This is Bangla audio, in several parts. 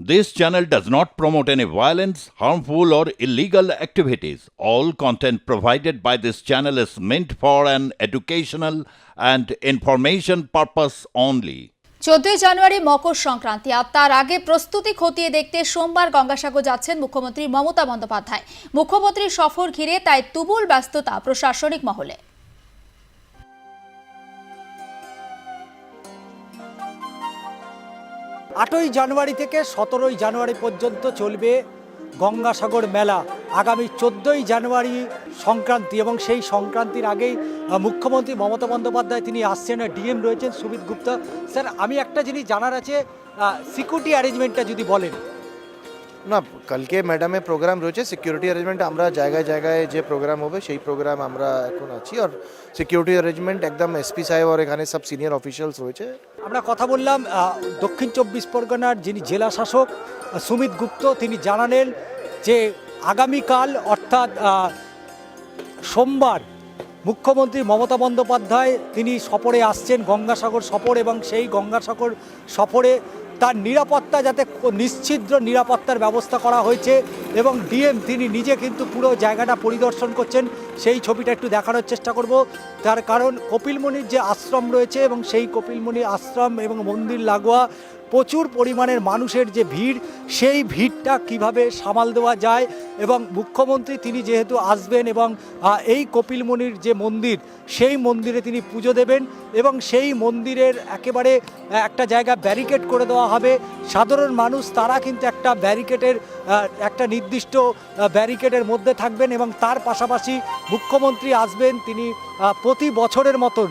This channel does not promote any violence, harmful, or illegal activities. All content provided by this channel is meant for an educational and information purpose only. চোদ্দই জানুয়ারি মকর সংক্রান্তি আর তার আগে প্রস্তুতি খতিয়ে দেখতে সোমবার গঙ্গাসাগর যাচ্ছেন মুখ্যমন্ত্রী মমতা বন্দ্যোপাধ্যায় মুখ্যমন্ত্রীর সফর ঘিরে তাই তুমুল ব্যস্ততা প্রশাসনিক মহলে আটই জানুয়ারি থেকে সতেরোই জানুয়ারি পর্যন্ত চলবে গঙ্গাসাগর মেলা। আগামী চোদ্দোই জানুয়ারি সংক্রান্তি এবং সেই সংক্রান্তির আগেই মুখ্যমন্ত্রী মমতা বন্দ্যোপাধ্যায় তিনি আসছেন, ডিএম রয়েছেন সুমিত গুপ্তা। স্যার, আমি একটা জিনিস জানার আছে সিকিউরিটি অ্যারেঞ্জমেন্টটা যদি বলেন। না, কালকে ম্যাডামের প্রোগ্রাম রয়েছে সিকিউরিটি অ্যারেঞ্জমেন্ট আমরা জায়গায় জায়গায় যে প্রোগ্রাম হবে, সেই প্রোগ্রাম আমরা এখন আছি। আর সিকিউরিটি অ্যারেঞ্জমেন্ট একদম এসপি সাহেব আর এখানে সব সিনিয়র অফিসিয়ালস রয়েছে। আমরা কথা বললাম দক্ষিণ চব্বিশ পরগনার যিনি জেলা শাসক সুমিত গুপ্ত, তিনি জানালেন যে আগামীকাল, অর্থাৎ সোমবার মুখ্যমন্ত্রী মমতা বন্দ্যোপাধ্যায় তিনি সফরে আসছেন, গঙ্গাসাগর সফর এবং সেই গঙ্গাসাগর সফরে তার নিরাপত্তা যাতে নিশ্চিদ্র নিরাপত্তার ব্যবস্থা করা হয়েছে এবং ডিএম তিনি নিজে কিন্তু পুরো জায়গাটা পরিদর্শন করছেন, সেই ছবিটা একটু দেখানোর চেষ্টা করব। তার কারণ কপিলমণির যে আশ্রম রয়েছে এবং সেই কপিলমণি আশ্রম এবং মন্দির লাগোয়া প্রচুর পরিমাণের মানুষের যে ভিড়, সেই ভিড়টা কীভাবে সামাল দেওয়া যায় এবং মুখ্যমন্ত্রী তিনি যেহেতু আসবেন এবং এই কপিলমুনির যে মন্দির, সেই মন্দিরে তিনি পুজো দেবেন এবং সেই মন্দিরের একেবারে একটা জায়গা ব্যারিকেড করে দেওয়া হবে। সাধারণ মানুষ, তারা কিন্তু একটা ব্যারিকেডের একটা নির্দিষ্ট ব্যারিকেডের মধ্যে থাকবেন এবং তার পাশাপাশি মুখ্যমন্ত্রী আসবেন, তিনি প্রতি বছরের মতন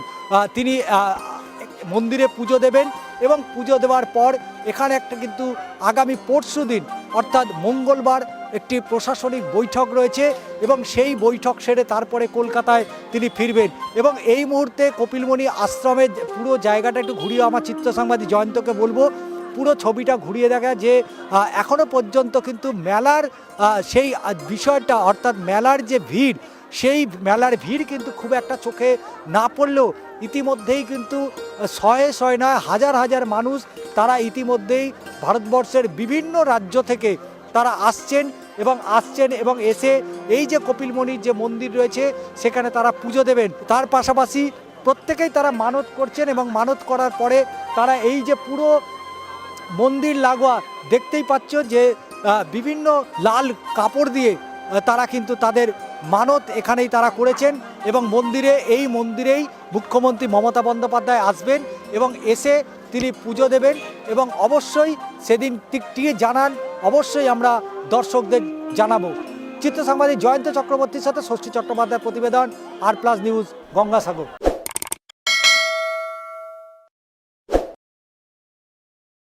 তিনি মন্দিরে পুজো দেবেন। এবং পুজো দেওয়ার পর এখানে একটা কিন্তু আগামী পরশু দিন অর্থাৎ মঙ্গলবার একটি প্রশাসনিক বৈঠক রয়েছে এবং সেই বৈঠক সেরে তারপরে কলকাতায় তিনি ফিরবেন। এবং এই মুহূর্তে কপিলমণি আশ্রমের পুরো জায়গাটা একটু ঘুরিয়ে আমার চিত্র সাংবাদিক জয়ন্তকে বলব পুরো ছবিটা ঘুরিয়ে দেখা যে আহ, এখনও পর্যন্ত কিন্তু মেলার সেই বিষয়টা অর্থাৎ মেলার যে ভিড় সেই মেলার ভিড় কিন্তু খুব একটা চোখে না পড়লেও ইতিমধ্যেই কিন্তু শয়ে শয়ে নয়, হাজার হাজার মানুষ তারা ইতিমধ্যেই ভারতবর্ষের বিভিন্ন রাজ্য থেকে তারা আসছেন এবং আসছেন এবং এসে এই যে কপিলমণির যে মন্দির রয়েছে সেখানে তারা পুজো দেবেন। তার পাশাপাশি প্রত্যেকেই তারা মানত করছেন এবং মানত করার পরে তারা এই যে পুরো মন্দির লাগোয়া দেখতেই পাচ্ছ যে বিভিন্ন লাল কাপড় দিয়ে তারা কিন্তু তাদের মানত এখানেই তারা করেছেন এবং মন্দিরে, এই মন্দিরেই মুখ্যমন্ত্রী মমতা বন্দ্যোপাধ্যায় আসবেন এবং এসে তিনি পুজো দেবেন এবং অবশ্যই সেদিন টিকটিয়ে জানান, অবশ্যই আমরা দর্শকদের জানাব। চিত্র সাংবাদিক জয়ন্ত চক্রবর্তীর সাথে ষষ্ঠী চট্টোপাধ্যায় প্রতিবেদন আর প্লাস নিউজ গঙ্গাসাগর।